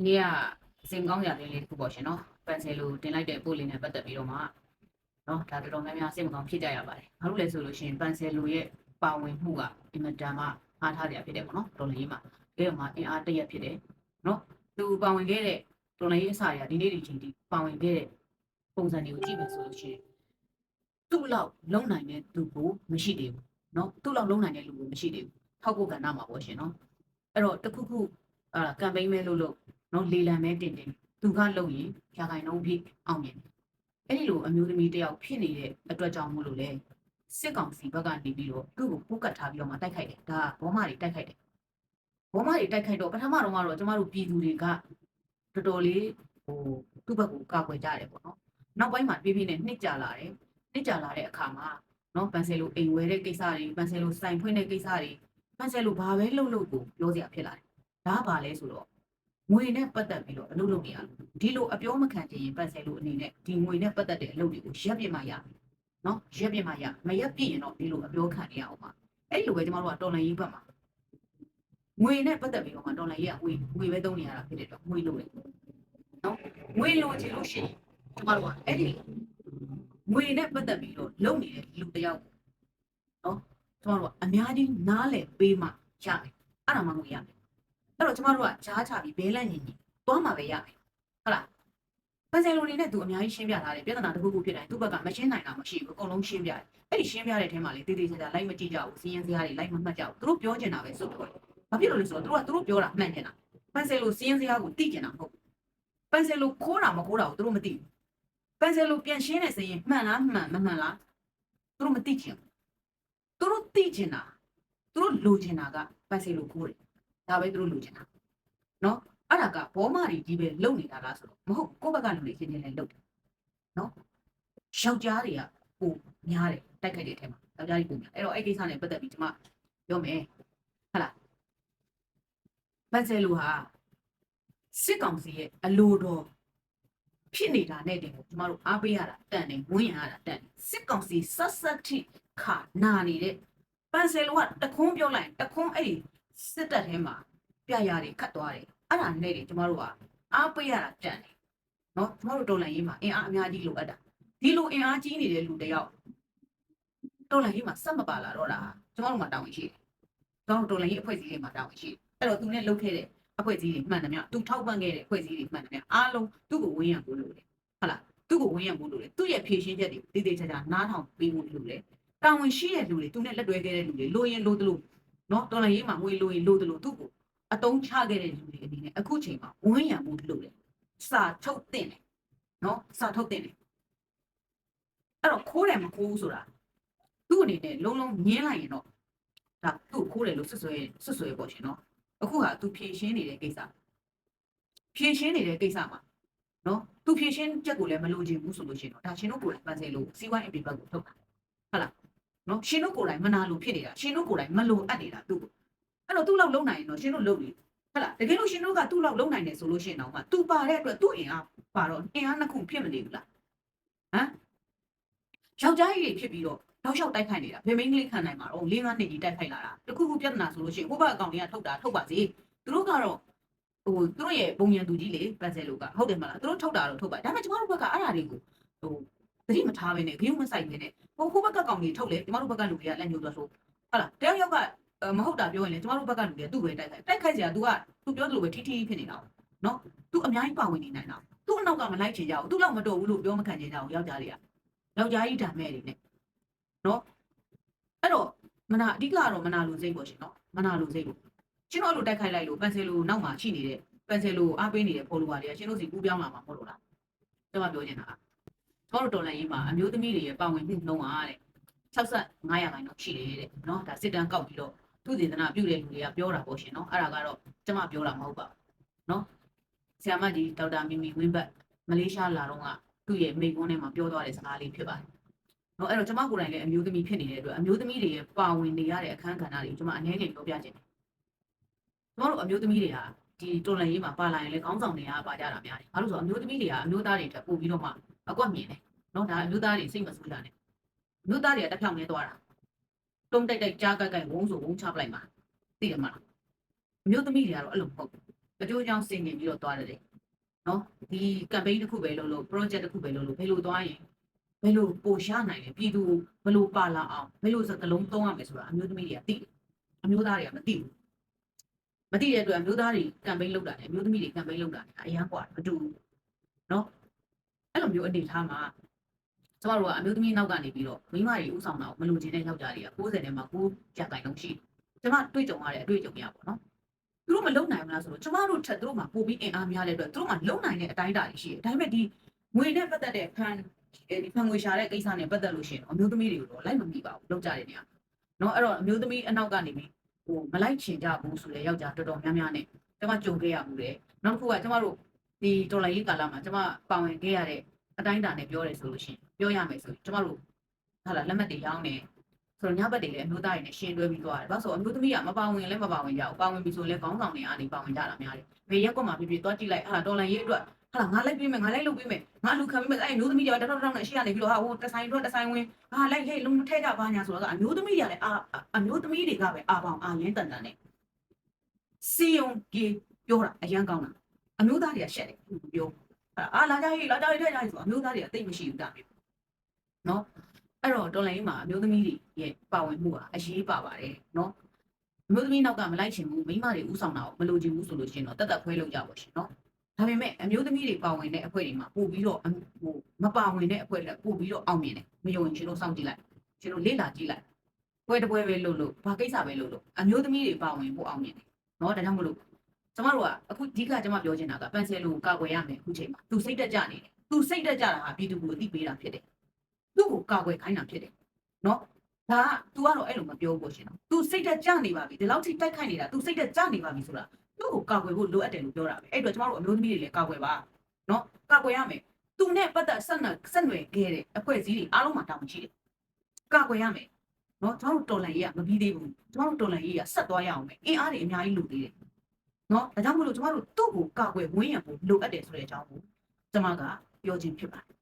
ဒီနေ့ကစင်ကောင်းကြလေးလေးတစ်ခုပေါ့ရှင်နော်ပန်ဆယ်လိုတင်လိုက်တဲ့ပို့လေးနဲ့ပတ်သက်ပြီးတော့မှနော်ဒါတော်တော်များများစိတ်မကောင်းဖြစ်ကြရပါတယ်ဘာလို့လဲဆိုလို့ရှိရင်ပန်ဆယ်လိုရဲ့ပါဝင်မှုကအင်မတန်မှအားထားကြဖြစ်တယ်ပေါ့နော်တော်လေးမှာဒီတော့မှအင်အားတရက်ဖြစ်တယ်နော်သူပါဝင်ခဲ့တဲ့တော်လေးအစရဒီနေ့ဒီချိန်ဒီပါဝင်ခဲ့တဲ့ပုံစံတွေကိုကြည့်မယ်ဆိုလို့ရှိရင်သူ့လောက်လုံနိုင်တဲ့သူကိုမရှိသေးဘူးနော်သူ့လောက်လုံနိုင်တဲ့လူကိုမရှိသေးဘူးထောက်ဖို့ကဏ္ဍမှာပေါ့ရှင်နော်အဲ့တော့တခုခုအာကမ်ပိန်းမဲလို့လို့ နော်လေလံမဲတင်တင်သူကလုံရင်ရာခိုင်နှုန်းဖြစ်အောင်မြင်တယ်အဲ့ဒီလိုအမျိုးသမီးတယောက်ဖြစ်နေတဲ့အတွက်ကြောင့်မို့လို့လေစစ်ကောင်စီဘက်ကနေပြီးတော့သူ့ကိုပိုးကတ်ထားပြီးတော့မှတိုက်ခိုက်တယ်ဒါဘောမတွေတိုက်ခိုက်တယ်ဘောမတွေတိုက်ခိုက်တော့ပထမတော့ကတော့ကျမတို့ပြည်သူတွေကတော်တော်လေးဟိုသူ့ဘက်ကိုကာကွယ်ကြတယ်ပေါ့နော်နောက်ပိုင်းမှာပြေးပြေးနဲ့နှစ်ကြလာတယ်နှစ်ကြလာတဲ့အခါမှာနော်ပန်ဆယ်လိုအိမ်ဝဲတဲ့ကိစ္စတွေပန်ဆယ်လိုစိုင်ဖွင့်တဲ့ကိစ္စတွေပန်ဆယ်လိုဘာပဲလုပ်လို့ကိုပြောစရာဖြစ်လာတယ်ဒါကဘာလဲဆိုတော့ ငွေနဲ့ပတ်သက်ပြီးတော့အလုပ်လုပ်နေရလို့ဒီလိုအပြောမခံချင်ရင်ပတ်ဆယ်လို့အနေနဲ့ဒီငွေနဲ့ပတ်သက်တဲ့အလုပ်တွေကိုရက်ပြစ်မှရနော်ရက်ပြစ်မှရမရက်ပြစ်ရင်တော့ဒီလိုအပြောခံနေရအောင်ပါအဲ့ဒီလိုပဲကျမတို့ကတော်လန်ရေးဘက်မှာငွေနဲ့ပတ်သက်ပြီးတော့မှတော်လန်ရေးကငွေငွေပဲသုံးနေရတာဖြစ်တဲ့တော့ငွေလိုတယ်နော်ငွေလိုချင်လို့ရှိရင်ကျမတို့ကအဲ့ဒီငွေနဲ့ပတ်သက်ပြီးတော့လုပ်နေတဲ့လူတစ်ယောက်နော်ကျမတို့ကအများကြီးနားလည်ပေးမှရမယ်အဲ့ဒါမှငွေရမယ် အဲ့တော့ကျမတို့ကကြားချပြီးဘဲလန့်ညီညီသွားမှာပဲရမယ်ဟုတ်လားပန်ဆယ်လိုနေနဲ့သူအများကြီးရှင်းပြထားတယ်ပြဿနာတစ်ခုခုဖြစ်တိုင်းသူ့ဘက်ကမရှင်းနိုင်တာမရှိဘူးအကုန်လုံးရှင်းပြတယ်အဲ့ဒီရှင်းပြတဲ့ထဲမှာလေတေးသေးချာချာလိုက်မကြည့်ကြဘူးစီးရင်စရာတွေလိုက်မမှတ်ကြဘူးသူတို့ပြောချင်တာပဲစုပ်ထွက်ဘာဖြစ်လို့လဲဆိုတော့သူတို့ကသူတို့ပြောတာမှန်ချင်တာပန်ဆယ်လိုစီးရင်စရာကိုသိချင်တာမဟုတ်ဘူးပန်ဆယ်လိုခိုးတာမခိုးတာကိုသူတို့မသိဘူးပန်ဆယ်လိုပြန်ရှင်းတဲ့စရင်မှန်လားမှန်မမှန်လားသူတို့မသိချင်ဘူးသူတို့သိချင်တာသူတို့လိုချင်တာကပန်ဆယ်လိုခိုးတယ် ဒါပဲသူတို့လိုချင်တာနော်အဲ့ဒါကဘောမတွေကြီးပဲလုံနေတာလားဆိုတော့မဟုတ်ကိုယ့်ဘက်ကလူတွေချင်းချင်းလည်းလုံတယ်နော်ယောက်ျားတွေကပိုများတယ်တိုက်ခိုက်တဲ့အထက်မှာယောက်ျားတွေပိုများအဲ့တော့အဲ့ကိစ္စနဲ့ပတ်သက်ပြီးကျွန်မပြောမယ်ဟုတ်လားပန်ဆယ်လူဟာစစ်ကောင်စီရဲ့အလိုတော်ဖြစ်နေတာနဲ့တင်ကိုကျမတို့အားပေးရတာတန်တယ်ဝန်းရရတာတန်တယ်စစ်ကောင်စီဆက်ဆက်ထိခါနာနေတဲ့ပန်ဆယ်လူကတခွန်းပြောလိုက်ရင်တခွန်းအဲ့ဒီ စစ်တပ်ထဲမှာပြရတွေခတ်သွားတယ်အဲ့ဒါနဲ့တွေကျမတို့ကအားပေးရတာတန်တယ်နော်ကျမတို့တော်လန်ရေးမှာအင်အားအများကြီးလိုအပ်တာဒီလိုအင်အားကြီးနေတဲ့လူတစ်ယောက်တော်လန်ရေးမှာစက်မပါလာတော့တာကျမတို့မှာတာဝန်ရှိတယ်ကျမတို့တော်လန်ရေးအဖွဲ့အစည်းတွေမှာတာဝန်ရှိတယ်အဲ့တော့သူနဲ့လုပ်ခဲ့တဲ့အဖွဲ့အစည်းတွေမှန်တယ်မြသူထောက်ပံ့ခဲ့တဲ့အဖွဲ့အစည်းတွေမှန်တယ်မြအားလုံးသူ့ကိုဝင်းရံဖို့လိုတယ်ဟုတ်လားသူ့ကိုဝင်းရံဖို့လိုတယ်သူ့ရဲ့ဖြည့်ရှင်းချက်တွေတည်တည်ချာချာနားထောင်ပေးဖို့လိုတယ်တာဝန်ရှိတဲ့လူတွေသူနဲ့လက်တွဲခဲ့တဲ့လူတွေလိုရင်လိုသလို နော်တော်လန်ရေးမှာငွေလိုရင်လိုသလိုသူ့ကိုအတုံးချခဲ့တဲ့လူတွေအနေနဲ့အခုချိန်မှာဝန်းရံမှုလုပ်တယ်စာထုတ်တင်တယ်နော်စာထုတ်တင်တယ်အဲ့တော့ခိုးတယ်မခိုးဘူးဆိုတာသူ့အနေနဲ့လုံးလုံးငင်းလိုက်ရင်တော့ဒါသူ့ခိုးတယ်လို့ဆွဆွဲဆွဆွဲပေါ့ရှင်နော်အခုဟာသူဖြည့်ရှင်းနေတဲ့ကိစ္စဖြည့်ရှင်းနေတဲ့ကိစ္စမှာနော်သူဖြည့်ရှင်းချက်ကိုလည်းမလိုချင်ဘူးဆိုလို့ရှိရင်တော့ဒါရှင်တို့ကိုယ်တိုင်ပန်းစဲလို့စီးပွားရေးအပြင်ဘက်ကိုထုတ်တာဟုတ်လား နော်ရှင်တို့ကိုယ်တိုင်မနာလို့ဖြစ်နေတာရှင်တို့ကိုယ်တိုင်မလိုအပ်နေတာသူ့ကိုအဲ့တော့သူ့လောက်လုံနိုင်ရင်တော့ရှင်တို့လုံပြီဟုတ်လားတကယ်လို့ရှင်တို့ကသူ့လောက်လုံနိုင်တယ်ဆိုလို့ရှိရင်တော့မှသူပါတဲ့အတွက်သူ့အင်အားပါတော့အင်အားနှစ်ခုဖြစ်မနေဘူးလားဟမ်ယောက်ျားကြီးတွေဖြစ်ပြီးတော့တောက်လျှောက်တိုက်ခိုက်နေတာဗေမင်းကလေးခံနိုင်မှာတော့၄၅နှစ်ကြီးတိုက်ခိုက်လာတာတခုခုပြဿနာဆိုလို့ရှိရင်ဟိုဘက်အကောင်တွေကထုတ်တာထုတ်ပါစေသူတို့ကတော့ဟိုသူတို့ရဲ့ပုံရံသူကြီးလေပန်ဆယ်လိုကဟုတ်တယ်မလားသူတို့ထုတ်တာတော့ထုတ်ပါဒါပေမဲ့ကျမတို့ဘက်ကအဲ့ဒါတွေကိုဟို သတိမထားဘဲနဲ့ဂရုမစိုက်ဘဲနဲ့ဟိုဟိုဘက်ကကောင်တွေထုတ်လေကျမတို့ဘက်ကလူတွေကလက်ညှိုးသွားဆိုဟုတ်လားတယောက်ယောက်က အဲမဟုတ်တာပြောရင်လေကျမတို့ဘက်ကလူတွေသူ့ပဲတိုက်ခိုက်တိုက်ခိုက်ကြတာ तू က तू ပြောသလိုပဲထိထိဖြစ်နေတာ哦နော် तू အများကြီးပါဝင်နေနိုင်တာ तू အနောက်ကမလိုက်ချင်ကြဘူး तू လောက်မတော်ဘူးလို့ပြောမခံချင်ကြဘူးယောက်ျားတွေကယောက်ျားကြီးဓာမဲ့တွေနဲ့နော်အဲ့တော့မနာအဓိကကတော့မနာလိုစိတ်ပေါ့ရှင်နော်မနာလိုစိတ်ပေါ့ရှင်တို့အဲ့လိုတိုက်ခိုက်လိုက်လို့ပန်ဆယ်လိုနောက်မှာရှိနေတဲ့ပန်ဆယ်လိုအားပေးနေတဲ့ follower တွေကရှင်တို့စီကူးပြောင်းလာမှာမဟုတ်လို့လားကျွန်မပြောချင်တာက ကျမတို့တော်လိုင်းရေးမှာအမျိုးသမီးတွေရဲ့ပါဝင်မှုနှုန်းအားတဲ့65ရာခိုင်နှုန်းရှိတယ်တဲ့နော်ဒါစစ်တမ်းကောက်ပြီးတော့သူသေသနာပြုတဲ့လူတွေကပြောတာပေါ့ရှင်နော်အဲ့ဒါကတော့ကျမပြောတာမဟုတ်ပါဘူးနော်ဆရာမကြီးဒေါက်တာမီမီဝင်းဘတ်မလေးရှားလာတော့ကသူ့ရဲ့မိကွန်းထဲမှာပြောသွားတဲ့စကားလေးဖြစ်ပါတယ်နော်အဲ့တော့ကျမကိုယ်တိုင်လည်းအမျိုးသမီးဖြစ်နေတဲ့အတွက်အမျိုးသမီးတွေရဲ့ပါဝင်နေရတဲ့အခန်းကဏ္ဍတွေကိုကျမအနည်းငယ်ပြောပြခြင်းတယ်ကျမတို့အမျိုးသမီးတွေဟာဒီတော်လန်ရေးမှာပါလာရင်လည်းခေါင်းဆောင်တွေကပါကြတာများတယ်ဘာလို့ဆိုတော့အမျိုးသမီးတွေကအမျိုးသားတွေတက်ပို့ပြီးတော့မှ အကွက်မြင်တယ်နော်ဒါအမျိုးသားတွေစိတ်မဆိုးကြနဲ့အမျိုးသားတွေကတက်ဖြောင်းနေသွားတာ တုံးတိုက်တိုက်ကြားကြိုက်ကြိုက်ဝုန်းဆိုဝုန်းချပလိုက်မှာသိတယ်မလားအမျိုးသမီးတွေကတော့အဲ့လိုမဟုတ်ဘူး အကျိုးအကြောင်းစင်ကျင်ပြီးတော့သွားတယ်နော်ဒီ campaign တစ်ခုပဲလုပ်လို့ project တစ်ခုပဲလုပ်လို့ဘယ်လိုသွားရင်ဘယ်လိုပို့ရှားနိုင်လဲပြည်သူဘယ်လိုပါလာအောင်ဘယ်လိုစကလုံးသုံးရမယ်ဆိုတာအမျိုးသမီးတွေကသိတယ်အမျိုးသားတွေကမသိဘူးမသိတဲ့အတွက်အမျိုးသားတွေ campaign လုပ်တာနဲ့အမျိုးသမီးတွေ campaign လုပ်တာနဲ့အရန်กว่าမတူဘူးနော် အဲ့လိုမျိုးအနေထားမှာကျမတို့ကအမျိုးသမီးနောက်ကနေပြီးတော့မိန်းမတွေဥဆောင်တာကိုမလိုချင်တဲ့ယောက်ျားတွေက60နဲ့မှ9ရာခိုင်နှုန်းရှိတယ်ကျမတွေ့ကြုံရတဲ့အတွေ့အကြုံရပါတော့ သူတို့မလုံနိုင်ဘူးလားဆိုတော့ကျမတို့ထက်သူတို့မှာပိုပြီးအင်အားများတဲ့အတွက်သူတို့မှာလုံနိုင်တဲ့အတိုင်းအတာတွေရှိတယ်ဒါပေမဲ့ဒီငွေနဲ့ပတ်သက်တဲ့ဖန်ဒီဖန်ငွေရှာတဲ့ကိစ္စနဲ့ပတ်သက်လို့ရှိရင်တော့အမျိုးသမီးတွေကိုတော့လိုက်မမိပါဘူးလုံကြတဲ့နေရာเนาะအဲ့တော့အမျိုးသမီးအနောက်ကနေပြီးဟိုမလိုက်ချင်ကြဘူးဆိုတဲ့ယောက်ျားတော်တော်များများနဲ့ကျမကြုံခဲ့ရမှုတယ်နောက်တစ်ခုကကျမတို့ ဒီတော်လိုင်းရေးကာလမှာကျမပါဝင်ခဲ့ရတဲ့အတိုင်းအတာနဲ့ပြောရဲဆိုလို့ရှိရင်ပြောရမယ်ဆိုရင်ကျမတို့ဟာလာလက်မှတ်တွေရောင်းတယ်ဆိုတော့ညဘက်တွေလည်းအမျိုးသားတွေနဲ့ရှင်းတွဲပြီးသွားတယ်။ဘာလို့ဆိုအမျိုးသမီးကမပါဝင်လည်းမပါဝင်ကြဘူး။ပါဝင်ပြီဆိုလည်းခေါင်းဆောင်တွေအားနေပါဝင်ကြတာများတယ်။ဘယ်ရက်ကွက်မှာဖြစ်ဖြစ်သွားကြည့်လိုက်ဟာတော်လန်ရေးအတွက်ဟာငါလိုက်ပေးမယ်ငါလိုက်လုပ်ပေးမယ်ငါလူခံပေးမယ်အဲ့အမျိုးသမီးတွေကတတော်တော်နဲ့ရှေ့ကနေပြီးတော့ဟာဟိုတဆိုင်တော့တဆိုင်ဝင်ဟာလိုက်ဟဲ့လုံးထဲကြပါညာဆိုတော့အမျိုးသမီးတွေကလည်းအာအမျိုးသမီးတွေကပဲအာပေါင်အာရင်းတန်တန်နဲ့စီယုံကြီးပြောတာအရန်ကောင်းတာ အမျိုးသားတွေကရှက်တယ်ပြောအာလာကြရေးလာကြရေးထဲကြရေးဆိုအမျိုးသားတွေကတိတ်မရှိဘူးတာမျိုးနော်အဲ့တော့တော်လိုင်းမှာအမျိုးသမီးတွေရဲ့ပါဝင်မှုကအရေးပါပါတယ်နော်အမျိုးသမီးနောက်ကမလိုက်ချင်ဘူးမိန်းမတွေဥဆောင်တာကိုမလိုချင်ဘူးဆိုလို့ရှိရင်တော့တက်တက်ခွဲလုပ်ကြပါရှင်နော်ဒါပေမဲ့အမျိုးသမီးတွေပါဝင်တဲ့အဖွဲ့တွေမှာပို့ပြီးတော့ဟိုမပါဝင်တဲ့အဖွဲ့တွေပို့ပြီးတော့အောင်မြင်တယ်မယုံရင်ရှင်တို့စောင့်ကြည့်လိုက်ရှင်တို့လေ့လာကြည့်လိုက်ပွဲတစ်ပွဲပဲလုပ်လို့ဘာကိစ္စပဲလုပ်လို့အမျိုးသမီးတွေပါဝင်ဖို့အောင်မြင်တယ်နော်ဒါကြောင့်မလို့ ကျမတို့ကအခုအဓိကကျမပြောချင်တာကပန်ဆယ်လိုကာကွယ်ရမယ်အခုချိန်မှာသူစိတ်တက်ကြနေတယ်သူစိတ်တက်ကြတာဟာပြည်သူကိုအသိပေးတာဖြစ်တယ် သူ့ကိုကာကွယ်ခိုင်းတာဖြစ်တယ်နော်ဒါက तू ကတော့အဲ့လိုမပြောဘူးပေါ့ရှင်နော် तू စိတ်သက်ကြနေပါပြီဒီလောက်ထိတိုက်ခိုက်နေတာ तू စိတ်သက်ကြနေပါပြီဆိုတာသူ့ကိုကာကွယ်ဖို့လိုအပ်တယ်လို့ပြောတာပဲအဲ့တော့ကျမတို့အမျိုးသမီးတွေလည်းကာကွယ်ပါနော်ကာကွယ်ရမယ် तू နဲ့ပတ်သက်ဆက်နွယ်ဆက်နွယ်ခဲ့တဲ့အဖွဲ့အစည်းတွေအားလုံးမှာတောင်းရှိတယ်ကာကွယ်ရမယ်နော်ကျမတို့တော်လန်ရေးကမပြီးသေးဘူးကျမတို့တော်လန်ရေးကဆက်သွားရအောင်မယ်အင်အားတွေအများကြီးလိုသေးတယ် နော်ဒါကြောင့်မို့လို့ကျမတို့သူ့ကိုကာကွယ်ဝန်းရံဖို့လိုအပ်တယ်ဆိုတဲ့အကြောင်းကိုကျမကပြောခြင်းဖြစ်ပါတယ်